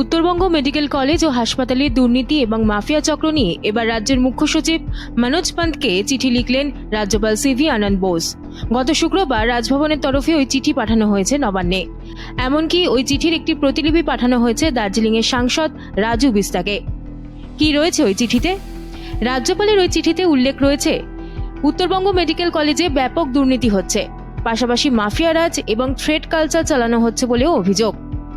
Uttarbanga medical college ও হাসপাতালে দুর্নীতি এবং মাফিয়া চক্র নিয়ে এবার রাজ্যের মুখ্য সচিব মনোজ পান্তকে চিঠি লিখলেন রাজ্যপাল সিভি আনন্দ বোস। গত শুক্রবার রাজভবনের তরফে ওই চিঠি পাঠানো হয়েছে নবান্নে। এমনকি ওই চিঠির একটি প্রতিলিপি পাঠানো হয়েছে দার্জিলিংয়ের সাংসদ রাজু বিস্তাকে। কি রয়েছে ওই চিঠিতে? রাজ্যপালের ওই চিঠিতে উল্লেখ রয়েছে, উত্তরবঙ্গ মেডিকেল কলেজে ব্যাপক দুর্নীতি হচ্ছে, পাশাপাশি মাফিয়া রাজ এবং থ্রেড কালচার চালানো হচ্ছে বলেও অভিযোগ।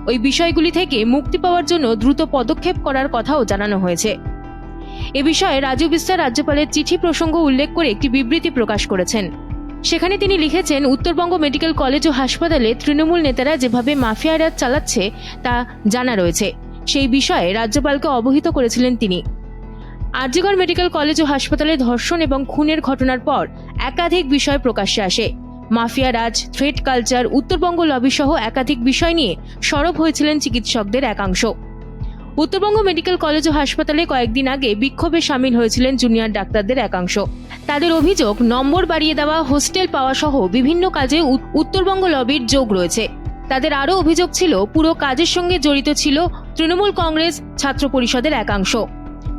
ওই বিষয়গুলি থেকে মুক্তি পাওয়ার জন্য দ্রুত পদক্ষেপ করার কথাও জানানো হয়েছে। এ বিষয়ে রাজু বিস্তার রাজ্যপালের চিঠি প্রসঙ্গ উল্লেখ করে একটি বিবৃতি প্রকাশ করেছেন। সেখানে তিনি লিখেছেন, উত্তরবঙ্গ মেডিকেল কলেজ ও হাসপাতালে তৃণমূল নেতারা যেভাবে মাফিয়া চালাচ্ছে, তা জানা রয়েছে। সেই বিষয়ে রাজ্যপালকে অবহিত করেছিলেন তিনি। আর্যগড় মেডিকেল কলেজ ও হাসপাতালে ধর্ষণ এবং খুনের ঘটনার পর একাধিক বিষয় প্রকাশ্যে আসে। Mafia raj threat culture, Uttarbanga lobby সহ একাধিক বিষয় নিয়ে সরব হয়েছিলেন চিকিৎসকদের একাংশ। উত্তরবঙ্গ মেডিকেল কলেজ ও হাসপাতালে কয়েকদিন আগে বিক্ষোভে সামিল হয়েছিলেন জুনিয়র ডাক্তারদের একাংশ। তাদের অভিযোগ, নম্বর বাড়িয়ে দেওয়া, হোস্টেল পাওয়া সহ বিভিন্ন কাজে উত- উত্তরবঙ্গ লবির যোগ রয়েছে। তাদের আরও অভিযোগ ছিল, পুরো কাজের সঙ্গে জড়িত ছিল তৃণমূল কংগ্রেস ছাত্র পরিষদের একাংশ।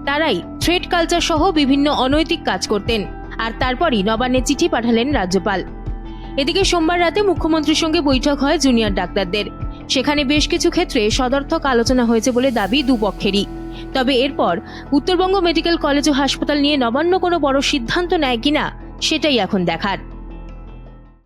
তারাই থ্রেড কালচার সহ বিভিন্ন অনৈতিক কাজ করতেন। আর তারপরই নবান্নে চিঠি পাঠালেন রাজ্যপাল। এদিকে সোমবার রাতে মুখ্যমন্ত্রীর সঙ্গে বৈঠক হয় জুনিয়র ডাক্তারদের। সেখানে বেশ কিছু ক্ষেত্রে সদর্থক আলোচনা হয়েছে বলে দাবি দুপক্ষেরই। তবে এরপর উত্তরবঙ্গ মেডিকেল কলেজ ও হাসপাতাল নিয়ে নবান্ন কোনো বড় সিদ্ধান্ত নেয় কিনা, সেটাই এখন দেখার।